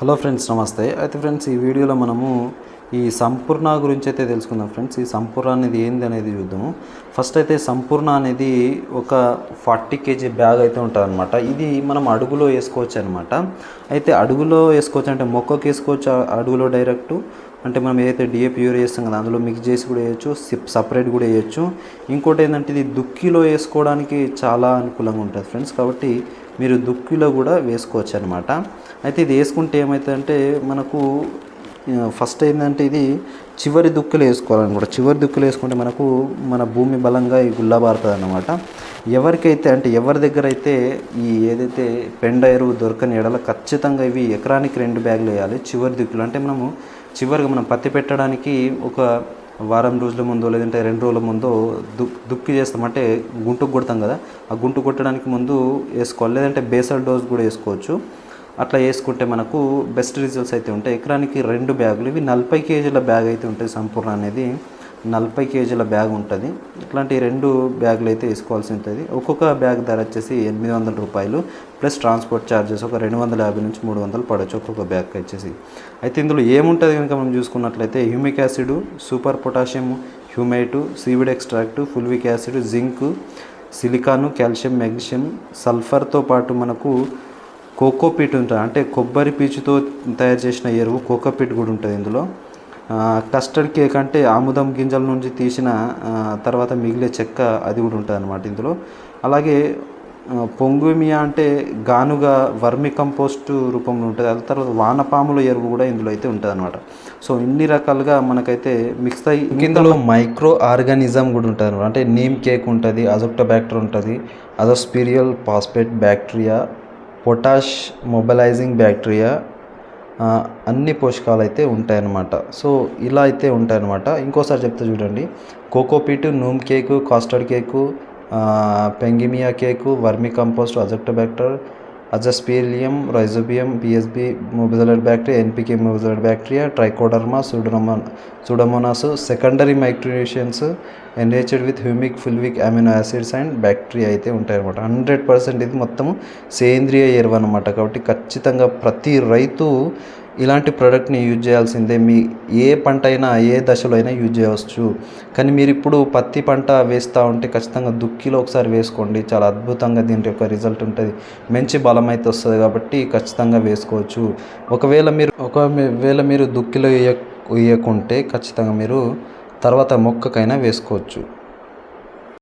Hello friends నమస్తే. అయితే friends ఈ వీడియోలో మనము ఈ సంపూర్ణ గురించి అయితే తెలుసుకుందాం ఫ్రెండ్స్. ఈ సంపూర్ణ అనేది ఏంది అనేది చూద్దాము. ఫస్ట్ అయితే సంపూర్ణ అనేది ఒక ఫార్టీ కేజీ బ్యాగ్ అయితే ఉంటుంది అనమాట ఇది మనం అడుగులో వేసుకోవచ్చు అనమాట అయితే అడుగులో వేసుకోవచ్చు అంటే మొక్కకి వేసుకోవచ్చు అడుగులో డైరెక్ట్. అంటే మనం ఏదైతే డిఏ ప్యూర్ వేస్తాం కదా అందులో మిక్స్ చేసి కూడా వేయచ్చు సపరేట్ కూడా వేయచ్చు. ఇంకోటి ఏంటంటే ఇది దుక్కిలో వేసుకోవడానికి చాలా అనుకూలంగా ఉంటుంది ఫ్రెండ్స్. కాబట్టి మీరు దుక్కిలో కూడా వేసుకోవచ్చు అనమాట అయితే ఇది వేసుకుంటే ఏమవుతుందంటే మనకు ఫస్ట్ ఏంటంటే ఇది చివరి దుక్కులు వేసుకోవాలన్నమాట చివరి దుక్కులు వేసుకుంటే మనకు మన భూమి బలంగా ఈ గుల్లబారుతుంది అనమాట ఎవరికైతే అంటే ఎవరి దగ్గర అయితే ఈ ఏదైతే పెండ ఎరువు దొరకని ఎడల ఖచ్చితంగా ఇవి ఎకరానికి రెండు బ్యాగులు వేయాలి చివరి దిక్కులు. అంటే మనము చివరిగా మనం పత్తి పెట్టడానికి ఒక వారం రోజుల ముందో లేదంటే రెండు రోజుల ముందో దు దుక్కి చేస్తాం. అంటే గుంటుకు కొడతాం కదా. ఆ గుంటు కొట్టడానికి ముందు వేసుకోవాలి. లేదంటే బేసల్ డోస్ కూడా వేసుకోవచ్చు. అట్లా వేసుకుంటే మనకు బెస్ట్ రిజల్ట్స్ అయితే ఉంటాయి. ఎకరానికి రెండు బ్యాగులు ఇవి నలభై కేజీల బ్యాగ్ అయితే ఉంటుంది సంపూర్ణ అనేది. నలభై కేజీల బ్యాగ్ ఉంటుంది. ఇట్లాంటి రెండు బ్యాగులు అయితే వేసుకోవాల్సి ఉంటుంది. ఒక్కొక్క బ్యాగ్ ధర వచ్చేసి ఎనిమిది వందల రూపాయలు. ప్లస్ ట్రాన్స్పోర్ట్ ఛార్జెస్ ఒక రెండు వందల యాభై నుంచి మూడు వందలు పడవచ్చు ఒక్కొక్క బ్యాగ్ వచ్చేసి. అయితే ఇందులో ఏముంటుంది కనుక మనం చూసుకున్నట్లయితే humic acid super potassium humate seaweed extract fulvic acid zinc silicon calcium magnesium సల్ఫర్తో పాటు మనకు కోకోపీట్ ఉంటుంది. అంటే కొబ్బరి పీచుతో తయారు చేసిన ఎరువు కోకోపీట్ కూడా ఉంటుంది ఇందులో. కస్టర్డ్ కేక్ అంటే ఆముదం గింజల నుంచి తీసిన తర్వాత మిగిలే చెక్క అది కూడా ఉంటుంది అనమాట ఇందులో. అలాగే పొంగుమియా అంటే గానుగా వర్మి కంపోస్ట్ రూపంలో ఉంటుంది. అది తర్వాత వానపాముల ఎరువు కూడా ఇందులో అయితే ఉంటుంది అనమాట సో ఇన్ని రకాలుగా మనకైతే మిక్స్ అయ్యి ఇందులో మైక్రో ఆర్గానిజం కూడా ఉంటుంది అనమాట అంటే నీమ్ కేక్ ఉంటుంది అజోక్టోబ్యాక్టర్ ఉంటుంది azospirillum phosphate bacteria potash mobilizing bacteria అన్ని పోషకాలు అయితే ఉంటాయన్నమాట. సో ఇలా అయితే ఉంటాయన్నమాట. ఇంకోసారి చెప్తే చూడండి. Cocopeat neem cake castor cake pongamia cake vermicompost azotobacter azospirillum rhizobium PSB mobilized bacteria NPK mobilized bacteria trichoderma సూడోమా pseudomonas secondary micronutrients enhanced with humic fulvic amino acids and bacteria అయితే ఉంటాయన్నమాట. హండ్రెడ్ పర్సెంట్ ఇది మొత్తం సేంద్రియ ఎరువు అనమాట కాబట్టి ఖచ్చితంగా ప్రతి రైతు ఇలాంటి ప్రోడక్ట్ని యూజ్ చేయాల్సిందే. మీ ఏ పంట అయినా ఏ దశలో అయినా యూజ్ చేయవచ్చు. కానీ మీరు ఇప్పుడు పత్తి పంట వేస్తూ ఉంటే ఖచ్చితంగా దుక్కిలో ఒకసారి వేసుకోండి. చాలా అద్భుతంగా దీని యొక్క రిజల్ట్ ఉంటుంది. మంచి బలం అయితే వస్తుంది కాబట్టి ఖచ్చితంగా వేసుకోవచ్చు. ఒకవేళ మీరు ఒకవేళ మీరు దుక్కిలో వేయ వేయకుంటే ఖచ్చితంగా మీరు తర్వాత మొక్కకైనా వేసుకోవచ్చు.